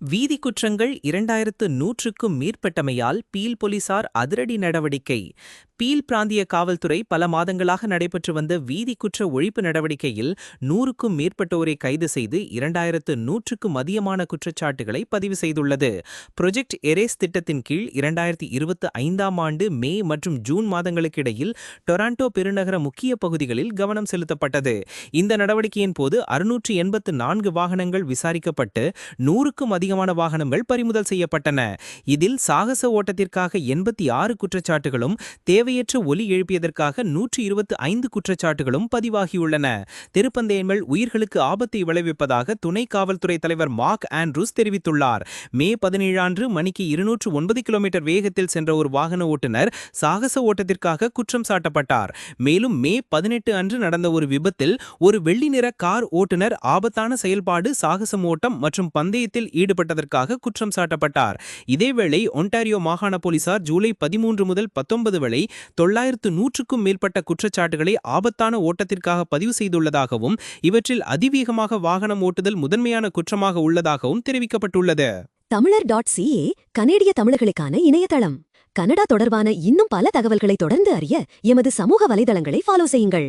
வீதி குற்றங்கள் இரண்டாயிரத்து நூற்றுக்கும் மேற்பட்டமையால் பீல் போலீசார் அதிரடி நடவடிக்கை. பீல் பிராந்திய காவல்துறை பல மாதங்களாக நடைபெற்று வந்த வீதி குற்ற ஒழிப்பு நடவடிக்கையில் நூறுக்கும் மேற்பட்டோரை கைது செய்து இரண்டாயிரத்து நூற்றுக்கும் அதிகமான குற்றச்சாட்டுகளை பதிவு செய்துள்ளது. ப்ரொஜெக்ட் எரேஸ் திட்டத்தின் கீழ் இரண்டாயிரத்தி இருபத்தி ஐந்தாம் ஆண்டு மே மற்றும் ஜூன் மாதங்களுக்கு இடையில் டொராண்டோ பெருநகர முக்கிய பகுதிகளில் கவனம் செலுத்தப்பட்டது. இந்த நடவடிக்கையின் போது அறுநூற்று எண்பத்து நான்கு வாகனங்கள் விசாரிக்கப்பட்டு நூறுக்கும் அதிகமான வாகனங்கள் பறிமுதல் செய்யப்பட்டன. இதில் சாகச ஓட்டத்திற்காக எண்பத்தி ஆறு குற்றச்சாட்டுகளும் தேவையற்ற ஒலி எழுப்பியதற்காக நூற்றி இருபத்தி ஐந்து குற்றச்சாட்டுகளும் பதிவாகியுள்ளன. திருப்பந்தயங்கள் உயிர்களுக்கு ஆபத்தை விளைவிப்பதாக துணை காவல்துறை தலைவர் மார்க் ஆண்ட்ரூஸ் தெரிவித்துள்ளார். மே பதினேழு அன்று மணிக்கு இருநூற்று ஒன்பது கிலோமீட்டர் வேகத்தில் சென்ற ஒரு வாகன ஓட்டுநர் சாகச ஓட்டத்திற்காக குற்றம் சாட்டப்பட்டார். மேலும் மே பதினெட்டு அன்று நடந்த ஒரு விபத்தில் ஒரு வெள்ளி நிற கார் ஓட்டுநர் ஆபத்தான செயல்பாடு சாகசம் ஓட்டம் மற்றும் பந்தயத்தில் ஈடுபட்டார் ஈடுபட்டதற்காக குற்றம் சாட்டப்பட்டார். இதேவேளை ஒன்டாரியோ மாகாண போலீசார் ஜூலை பதிமூன்று முதல் பத்தொன்பது வரை தொள்ளாயிரத்து நூற்றுக்கும் மேற்பட்ட குற்றச்சாட்டுகளை ஆபத்தான ஓட்டத்திற்காக பதிவு செய்துள்ளதாகவும் இவற்றில் அதிவேகமாக வாகனம் ஓட்டுதல் முதன்மையான குற்றமாக உள்ளதாகவும் தெரிவிக்கப்பட்டுள்ளது. தமிழர் டாட் சிஏ கனேடிய தமிழர்களுக்கான இணையதளம். கனடா தொடர்பான இன்னும் பல தகவல்களை தொடர்ந்து அறிய எமது சமூக வலைதளங்களை ஃபாலோ செய்யுங்கள்.